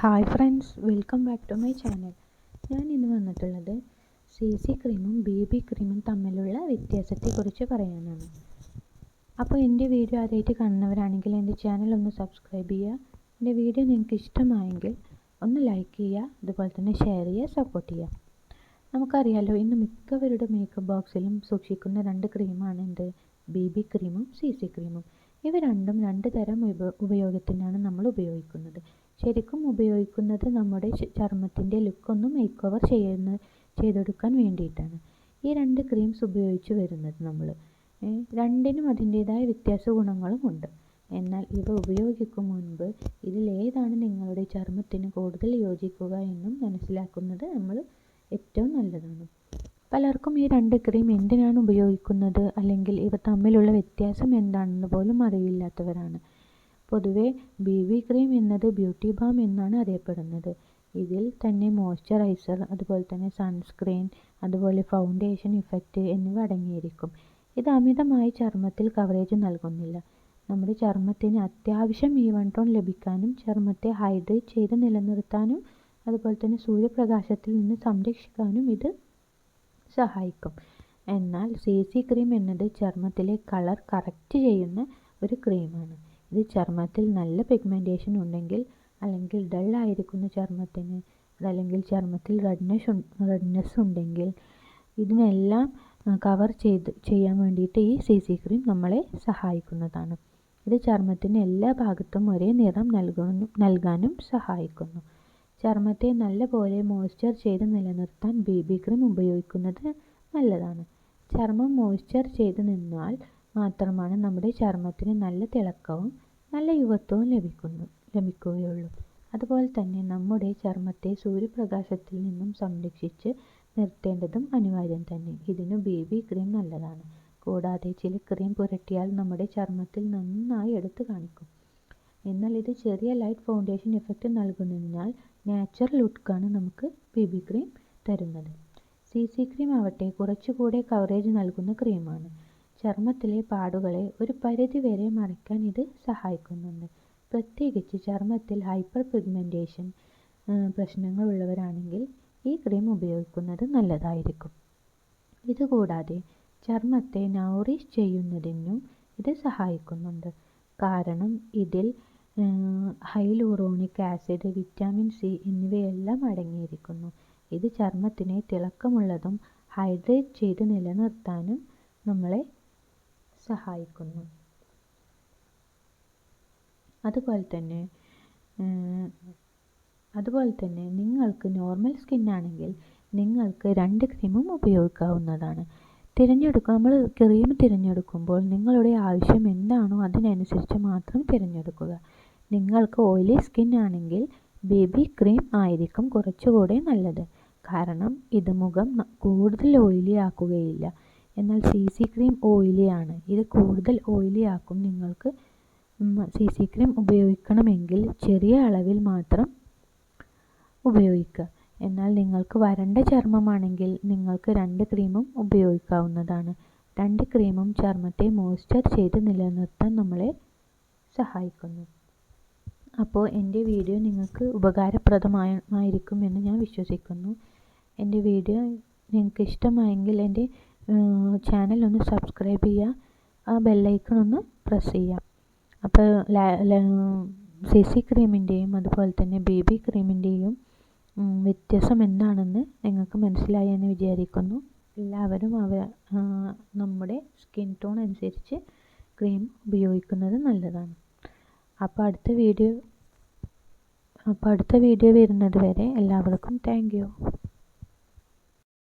Hi friends welcome back to my channel ഞാൻ ഇന്ന് വന്നിട്ടുള്ളത് സി സി ക്രീമും ബേബി ക്രീമും തമ്മിലുള്ള വ്യത്യാസത്തെക്കുറിച്ച് പറയാനാണ്. അപ്പോൾ എന്റെ വീഡിയോ ആദ്യമായിട്ട് കാണുന്നവരാണെങ്കിൽ എന്റെ ചാനൽ ഒന്ന് സബ്സ്ക്രൈബ് ചെയ്യുക. എന്റെ വീഡിയോ നിങ്ങൾക്ക് ഇഷ്ടമായെങ്കിൽ ഒന്ന് ലൈക്ക് ചെയ്യുക അതുപോലെ തന്നെ ഷെയർ ചെയ്യുക സപ്പോർട്ട് ചെയ്യുക. നമുക്കറിയാലോ ഇന്ന് മിക്കവരുടെ മേക്കപ്പ് ബോക്സിലും സൂക്ഷിക്കുന്ന രണ്ട് ക്രീമാണ് എന്ത്? ബി ബി ക്രീമും സി സി ക്രീമും ഇവ രണ്ടും രണ്ട് തരം ഉപയോഗത്തിനാണ് നമ്മൾ ഉപയോഗിക്കുന്നത്. ശരിക്കും ഉപയോഗിക്കുന്നത് നമ്മുടെ ചർമ്മത്തിന്റെ ലുക്കൊന്ന് മേക്ക് ഓവർ ചെയ്യുന്ന ചെയ്തെടുക്കാൻ വേണ്ടിയിട്ടാണ്. ഈ രണ്ട് ക്രീംസ് ഉപയോഗിച്ച് വരുന്നത് നമ്മൾ രണ്ടിനും അതിന്റേതായ വ്യത്യാസ ഗുണങ്ങളും ഉണ്ട്. എന്നാൽ ഇവ ഉപയോഗിക്കും മുൻപ് ഇതിലേതാണ് നിങ്ങളുടെ ചർമ്മത്തിന് കൂടുതൽ യോജിക്കുക എന്നും മനസ്സിലാക്കുന്നത് നമ്മൾ ഏറ്റവും നല്ലതാണ്. പലർക്കും ഈ രണ്ട് ക്രീം എന്തിനാണ് ഉപയോഗിക്കുന്നത്? അല്ലെങ്കിൽ ഇവ തമ്മിലുള്ള വ്യത്യാസം എന്താണെന്ന് പോലും അറിയില്ലാത്തവരാണ് പൊതുവെ ബി ബി ക്രീം എന്നത് ബ്യൂട്ടി ബാം എന്നാണ് അറിയപ്പെടുന്നത്. ഇതിൽ തന്നെ മോയ്സ്ചറൈസർ അതുപോലെ തന്നെ സൺസ്ക്രീൻ അതുപോലെ ഫൗണ്ടേഷൻ ഇഫക്റ്റ് എന്നിവ അടങ്ങിയിരിക്കും. ഇത് അമിതമായി ചർമ്മത്തിൽ കവറേജ് നൽകുന്നില്ല. നമ്മുടെ ചർമ്മത്തിന് അത്യാവശ്യം ഈവൺ വൺ ടോൺ ലഭിക്കാനും ചർമ്മത്തെ ഹൈഡ്രേറ്റ് ചെയ്ത് നിലനിർത്താനും അതുപോലെ തന്നെ സൂര്യപ്രകാശത്തിൽ നിന്ന് സംരക്ഷിക്കാനും ഇത് സഹായിക്കും. എന്നാൽ സി സി ക്രീം എന്നത് ചർമ്മത്തിലെ കളർ കറക്റ്റ് ചെയ്യുന്ന ഒരു ക്രീമാണ് ഇത് ചർമ്മത്തിൽ നല്ല പിഗ്മെന്റേഷൻ ഉണ്ടെങ്കിൽ അല്ലെങ്കിൽ ഡൾ ആയിരിക്കുന്ന ചർമ്മത്തിന് അതല്ലെങ്കിൽ ചർമ്മത്തിൽ റെഡ്നെസ് റെഡ്നെസ് ഉണ്ടെങ്കിൽ ഇതിനെല്ലാം കവർ ചെയ്ത് ചെയ്യാൻ വേണ്ടിയിട്ട് ഈ സി സി ക്രീം നമ്മളെ സഹായിക്കുന്നതാണ്. ഇത് ചർമ്മത്തിന് എല്ലാ ഭാഗത്തും ഒരേ നിറം നൽകുന്നു നൽകാനും സഹായിക്കുന്നു. ചർമ്മത്തെ നല്ലപോലെ മോയ്സ്ചർ ചെയ്ത് നിലനിർത്താൻ ബി ബി ക്രീം ഉപയോഗിക്കുന്നത് നല്ലതാണ്. ചർമ്മം മോയ്സ്ചർ ചെയ്ത് നിന്നാൽ മാത്രമാണ് നമ്മുടെ ചർമ്മത്തിന് നല്ല തിളക്കവും നല്ല യുവത്വവും ലഭിക്കുന്നു ലഭിക്കുകയുള്ളൂ. അതുപോലെ തന്നെ നമ്മുടെ ചർമ്മത്തെ സൂര്യപ്രകാശത്തിൽ നിന്നും സംരക്ഷിച്ച് നിർത്തേണ്ടതും അനിവാര്യം തന്നെ. ഇതിന് ബി ബി ക്രീം നല്ലതാണ്. കൂടാതെ ചില ക്രീം പുരട്ടിയാൽ നമ്മുടെ ചർമ്മത്തിൽ നന്നായി എടുത്തു കാണിക്കും. എന്നാൽ ഇത് ചെറിയ ലൈറ്റ് ഫൗണ്ടേഷൻ എഫക്റ്റ് നൽകുന്നതിനാൽ നാച്ചുറൽ ലുക്കാണ് നമുക്ക് ബി ബി ക്രീം തരുന്നത്. സി സി ക്രീം ആവട്ടെ കുറച്ചുകൂടെ കവറേജ് നൽകുന്ന ക്രീമാണ് ചർമ്മത്തിലെ പാടുകളെ ഒരു പരിധി വരെ മറയ്ക്കാൻ ഇത് സഹായിക്കുന്നുണ്ട്. പ്രത്യേകിച്ച് ചർമ്മത്തിൽ ഹൈപ്പർ പിഗ്മെന്റേഷൻ പ്രശ്നങ്ങളുള്ളവരാണെങ്കിൽ ഈ ക്രീം ഉപയോഗിക്കുന്നത് നല്ലതായിരിക്കും. ഇതുകൂടാതെ ചർമ്മത്തെ നൗറിഷ് ചെയ്യുന്നതിനും ഇത് സഹായിക്കുന്നുണ്ട്. കാരണം ഇതിൽ ഹൈലൂറോണിക് ആസിഡ് വിറ്റാമിൻ സി എന്നിവയെല്ലാം അടങ്ങിയിരിക്കുന്നു. ഇത് ചർമ്മത്തിനെ തിളക്കമുള്ളതും ഹൈഡ്രേറ്റ് ചെയ്ത് നിലനിർത്താനും നമ്മളെ സഹായിക്കുന്നു. അതുപോലെ തന്നെ അതുപോലെ തന്നെ നിങ്ങൾക്ക് നോർമൽ സ്കിന്നാണെങ്കിൽ നിങ്ങൾക്ക് രണ്ട് ക്രീമും ഉപയോഗിക്കാവുന്നതാണ്. തിരഞ്ഞെടുക്കുക നമ്മൾ ക്രീം തിരഞ്ഞെടുക്കുമ്പോൾ നിങ്ങളുടെ ആവശ്യം എന്താണോ അതിനനുസരിച്ച് മാത്രം തിരഞ്ഞെടുക്കുക. നിങ്ങൾക്ക് ഓയിലി സ്കിൻ ആണെങ്കിൽ ബേബി ക്രീം ആയിരിക്കും കുറച്ചുകൂടെ നല്ലത്. കാരണം ഇത് മുഖം കൂടുതൽ ഓയിലി ആക്കുകയില്ല. എന്നാൽ സി സി ക്രീം ഓയിലി ആണ് ഇത് കൂടുതൽ ഓയിലി ആക്കും നിങ്ങൾക്ക് സി സി ക്രീം ഉപയോഗിക്കണമെങ്കിൽ ചെറിയ അളവിൽ മാത്രം ഉപയോഗിക്കുക. എന്നാൽ നിങ്ങൾക്ക് വരണ്ട ചർമ്മമാണെങ്കിൽ നിങ്ങൾക്ക് രണ്ട് ക്രീമും ഉപയോഗിക്കാവുന്നതാണ്. രണ്ട് ക്രീമും ചർമ്മത്തെ മോയ്സ്ചർ ചെയ്ത് നിലനിർത്താൻ നമ്മളെ സഹായിക്കുന്നു. അപ്പോൾ എന്റെ വീഡിയോ നിങ്ങൾക്ക് ഉപകാരപ്രദമായിരിക്കും എന്ന് ഞാൻ വിശ്വസിക്കുന്നു. എന്റെ വീഡിയോ നിങ്ങൾക്ക് ഇഷ്ടമായെങ്കിൽ എന്റെ ചാനൽ ഒന്ന് സബ്സ്ക്രൈബ് ചെയ്യുക ആ ബെല്ലൈക്കൺ ഒന്ന് പ്രസ് ചെയ്യുക അപ്പോൾ സി സി ക്രീമിന്റെയും അതുപോലെ തന്നെ ബേബി ക്രീമിന്റെയും വ്യത്യാസം എന്താണെന്ന് നിങ്ങൾക്ക് മനസ്സിലായി എന്ന് വിചാരിക്കുന്നു. എല്ലാവരും അവ നമ്മുടെ സ്കിൻ ടോൺ അനുസരിച്ച് ക്രീം ഉപയോഗിക്കുന്നത് നല്ലതാണ്. അപ്പോൾ അടുത്ത വീഡിയോ അപ്പോൾ അടുത്ത വീഡിയോ വരുന്നത് വരെ എല്ലാവർക്കും താങ്ക്